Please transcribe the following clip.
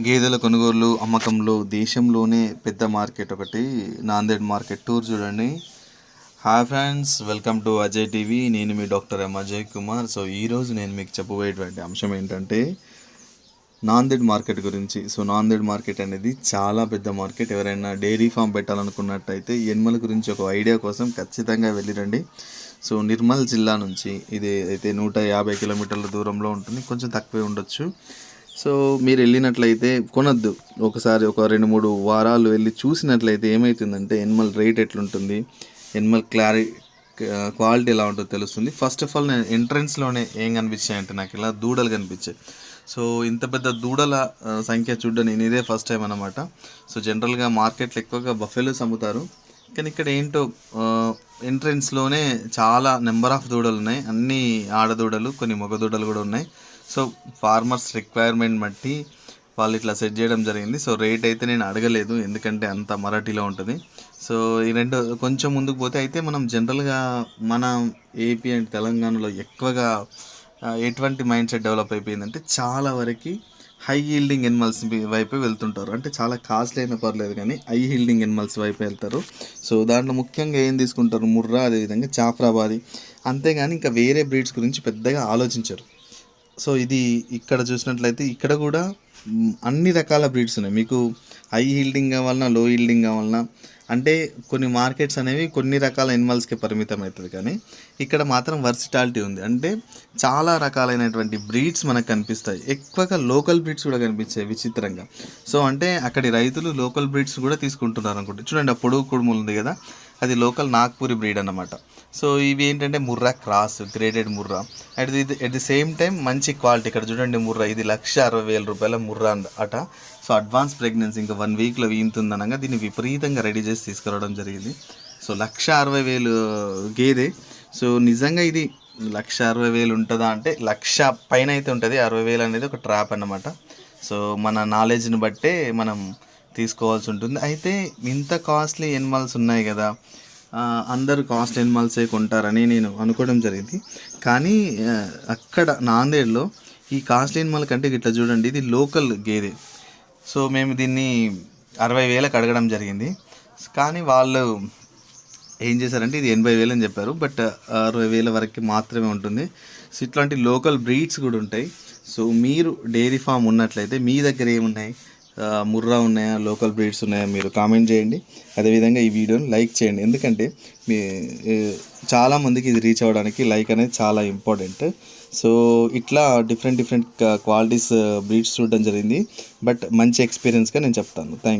గేదెల కొనుగోలు అమ్మకంలో దేశంలోనే పెద్ద మార్కెట్ ఒకటి నాందేడ్ మార్కెట్ టూర్ చూడండి. Hi friends welcome to Ajay TV నేను మీ doctor M. Ajay Kumar. So ఈరోజు నేను మీకు చెప్పబోయేటువంటి అంశం ఏంటంటే నాందేడ్ మార్కెట్ గురించి. సో నాందేడ్ మార్కెట్ అనేది చాలా పెద్ద మార్కెట్. ఎవరైనా డైరీ ఫామ్ పెట్టాలనుకున్నట్టయితే ఎనిమల గురించి ఒక ఐడియా కోసం ఖచ్చితంగా వెళ్ళిరండి. సో నిర్మల్ జిల్లా నుంచి ఇది అయితే నూట యాభై కిలోమీటర్ల దూరంలో ఉంటుంది. కొంచెం తక్కువే ఉండొచ్చు. సో మీరు వెళ్ళినట్లయితే కొనద్దు. ఒకసారి ఒక రెండు మూడు వారాలు వెళ్ళి చూసినట్లయితే ఏమవుతుందంటే ఎనిమల్ రేట్ ఎట్లుంటుంది ఎనిమల్ క్లారి క్వాలిటీ ఎలా ఉంటుందో తెలుస్తుంది. ఫస్ట్ ఆఫ్ ఆల్ నేను ఎంట్రన్స్లోనే ఏం కనిపించాయంటే నాకు ఇలా దూడలు కనిపించాయి. సో ఇంత పెద్ద దూడల సంఖ్య చూడడం నేను ఇదే ఫస్ట్ టైం అనమాట సో జనరల్గా మార్కెట్లో ఎక్కువగా బఫెలోస్ అమ్ముతారు. కానీ ఇక్కడ ఏంటో ఎంట్రెన్స్లోనే చాలా నెంబర్ ఆఫ్ దూడలు ఉన్నాయి. అన్ని ఆడదూడలు కొన్ని మగ దూడలు కూడా ఉన్నాయి. సో ఫార్మర్స్ రిక్వైర్మెంట్ బట్టి వాళ్ళు ఇట్లా సెట్ చేయడం జరిగింది. సో రేట్ అయితే నేను అడగలేదు. ఎందుకంటే అంత మరాఠీలో ఉంటుంది. సో ఈ రెండు కొంచెం ముందుకు పోతే అయితే మనం జనరల్గా మన ఏపీ అండ్ తెలంగాణలో ఎక్కువగా ఎటువంటి మైండ్ సెట్ డెవలప్ అయిపోయిందంటే చాలా వరకు హై హీల్డింగ్ ఎనిమల్స్ వైపే వెళ్తుంటారు. అంటే చాలా కాస్ట్లీ అయినా పర్లేదు కానీ హై హీల్డింగ్ ఎనిమల్స్ వైపే వెళ్తారు. సో దాంట్లో ముఖ్యంగా ఏం తీసుకుంటారు? ముర్రా అదేవిధంగా జాఫ్రాబాది అంతేగాని ఇంకా వేరే బ్రీడ్స్ గురించి పెద్దగా ఆలోచించరు. సో ఇది ఇక్కడ చూసినట్లయితే ఇక్కడ కూడా అన్ని రకాల బ్రీడ్స్ ఉన్నాయి. మీకు హై హీల్డింగ్ కావాలన్నా లో హీల్డింగ్ కావాలన్నా అంటే కొన్ని మార్కెట్స్ అనేవి కొన్ని రకాల ఎనిమల్స్కి పరిమితం అవుతుంది కానీ ఇక్కడ మాత్రం వర్సిటాలిటీ ఉంది. అంటే చాలా రకాలైనటువంటి బ్రీడ్స్ మనకు కనిపిస్తాయి. ఎక్కువగా లోకల్ బ్రీడ్స్ కూడా కనిపించాయి విచిత్రంగా. సో అంటే అక్కడి రైతులు లోకల్ బ్రీడ్స్ కూడా తీసుకుంటున్నారు అనుకుంటే. చూడండి ఆ పొడుగు కుడుములు ఉంది కదా. అది లోకల్ నాగ్పూరి బ్రీడ్ అనమాట సో ఇవి ఏంటంటే Murrah cross graded Murrah. At the at the same time మంచి క్వాలిటీ. ఇక్కడ చూడండి ముర్రా ఇది లక్ష అరవై వేల రూపాయల ముర్రా అంట అట. సో అడ్వాన్స్ ప్రెగ్నెన్సీ ఇంకా వన్ వీక్లో వీంతుందనగా దీన్ని విపరీతంగా రెడీ చేసి తీసుకురావడం జరిగింది. సో లక్ష అరవై వేలు గేదె. సో నిజంగా ఇది లక్ష అరవై వేలు ఉంటుందా అంటే లక్ష పైన అయితే ఉంటుంది. అరవై వేలు అనేది ఒక ట్రాప్ అన్నమాట. సో మన నాలెడ్జ్ని బట్టే మనం తీసుకోవాల్సి ఉంటుంది. అయితే ఇంత కాస్ట్లీ ఎనిమల్స్ ఉన్నాయి కదా అందరు అందరూ కాస్ట్ ఎనిమల్సే కొంటారని నేను అనుకోవడం జరిగింది. కానీ అక్కడ నాందేడ్లో ఈ కాస్ట్లీ ఎనిమల్ కంటే ఇట్లా చూడండి ఇది లోకల్ గేదె. సో మేము దీన్ని అరవై వేలకు అడగడం జరిగింది. కానీ వాళ్ళు ఏం చేశారంటే ఇది ఎనభై వేలు అని చెప్పారు. బట్ అరవై వేల వరకు మాత్రమే ఉంటుంది. సో ఇట్లాంటి లోకల్ బ్రీడ్స్ కూడా ఉంటాయి. సో మీరు డైరీ ఫామ్ ఉన్నట్లయితే మీ దగ్గర ఏమున్నాయి? ముర్రా ఉన్నాయా లోకల్ బ్రీడ్స్ ఉన్నాయా మీరు కామెంట్ చేయండి. అదేవిధంగా ఈ వీడియోని లైక్ చేయండి. ఎందుకంటే మీ చాలామందికి ఇది రీచ్ అవ్వడానికి లైక్ అనేది చాలా ఇంపార్టెంట్. సో ఇట్లా డిఫరెంట్ డిఫరెంట్ క్వాలిటీస్ బ్రీడ్స్ చూడడం జరిగింది. బట్ మంచి ఎక్స్పీరియన్స్గా నేను చెప్తాను. థ్యాంక్